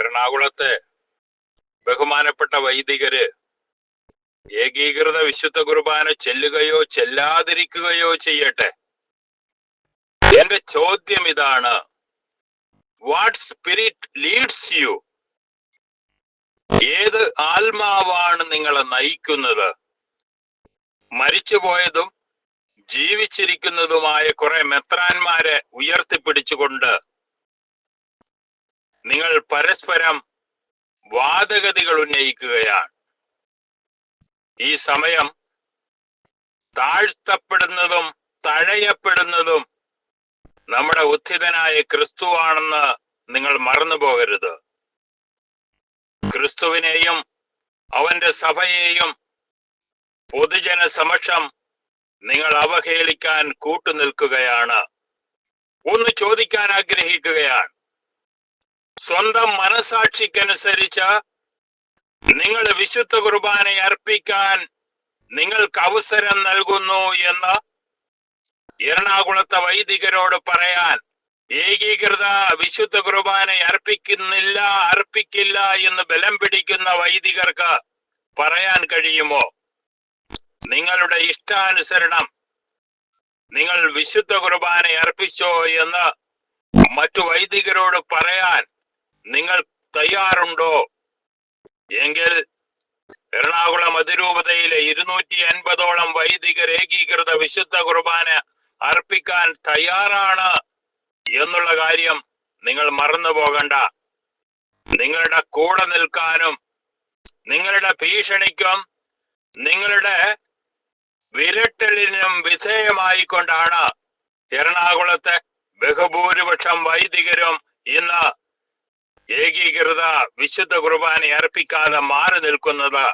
എറണാകുളത്തെ ബഹുമാനപ്പെട്ട വൈദികര് ഏകീകൃത വിശുദ്ധ കുർബാന ചെല്ലുകയോ ചെല്ലാതിരിക്കുകയോ ചെയ്യട്ടെ? എന്റെ ചോദ്യം ഇതാണ്. വാട്ട് സ്പിരിറ്റ് ലീഡ്സ് യു ഏത് ആത്മാവാണ് നിങ്ങളെ നയിക്കുന്നത്? മരിച്ചുപോയതും ജീവിച്ചിരിക്കുന്നതുമായ കുറെ മെത്രാന്മാരെ ഉയർത്തിപ്പിടിച്ചുകൊണ്ട് നിങ്ങൾ പരസ്പരം വാദഗതികൾ ഉന്നയിക്കുകയാണ്. ഈ സമയം താഴ്ത്തപ്പെടുന്നതും തഴയപ്പെടുന്നതും നമ്മുടെ ഉത്ഥിതനായ ക്രിസ്തുവാണെന്ന് നിങ്ങൾ മറന്നു പോകരുത്. ക്രിസ്തുവിനെയും അവന്റെ സഭയെയും പൊതുജന സമക്ഷം നിങ്ങൾ അവഹേളിക്കാൻ കൂട്ടുനിൽക്കുകയാണ്. ഒന്ന് ചോദിക്കാൻ ആഗ്രഹിക്കുകയാണ്. സ്വന്തം മനസാക്ഷിക്കനുസരിച്ച് നിങ്ങൾ വിശുദ്ധ കുർബാന അർപ്പിക്കാൻ നിങ്ങൾക്ക് അവസരം നൽകുന്നു എന്ന് എറണാകുളത്തെ വൈദികരോട് പറയാൻ ഏകീകൃത വിശുദ്ധ കുർബാന അർപ്പിക്കുന്നില്ല അർപ്പിക്കില്ല എന്ന് ബലം പിടിക്കുന്ന വൈദികർക്ക് പറയാൻ കഴിയുമോ? നിങ്ങളുടെ ഇഷ്ടാനുസരണം നിങ്ങൾ വിശുദ്ധ കുർബാന അർപ്പിച്ചോ എന്ന് മറ്റു വൈദികരോട് പറയാൻ നിങ്ങൾ തയ്യാറുണ്ടോ? എങ്കിൽ എറണാകുളം അതിരൂപതയിലെ ഇരുന്നൂറ്റി അൻപതോളം വൈദിക ഏകീകൃത വിശുദ്ധ കുർബാന അർപ്പിക്കാൻ തയ്യാറാണ് എന്നുള്ള കാര്യം നിങ്ങൾ മറന്നു പോകണ്ട. നിങ്ങളുടെ കൂടെ നിൽക്കാനും നിങ്ങളുടെ ഭീഷണിക്കും നിങ്ങളുടെ വിരട്ടലിനും വിധേയമായിക്കൊണ്ടാണ് എറണാകുളത്തെ ബഹുഭൂരിപക്ഷം വൈദികരും ഇന്ന് ഏകീകൃത വിശുദ്ധ കുർബാന അർപ്പിക്കാതെ മാറി നിൽക്കുന്നത്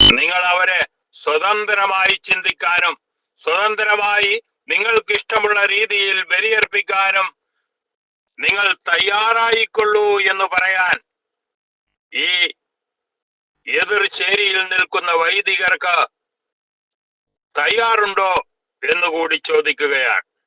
നിങ്ങൾ അവരെ സ്വതന്ത്രമായി ചിന്തിക്കാനും സ്വതന്ത്രമായി നിങ്ങൾക്ക് ഇഷ്ടമുള്ള രീതിയിൽ ബലിയർപ്പിക്കാനും നിങ്ങൾ തയ്യാറായിക്കൊള്ളൂ എന്ന് പറയാൻ ഈ എതിർ ചേരിയിൽ നിൽക്കുന്ന വൈദികർക്ക് തയ്യാറുണ്ടോ എന്നുകൂടി ചോദിക്കുകയാണ്.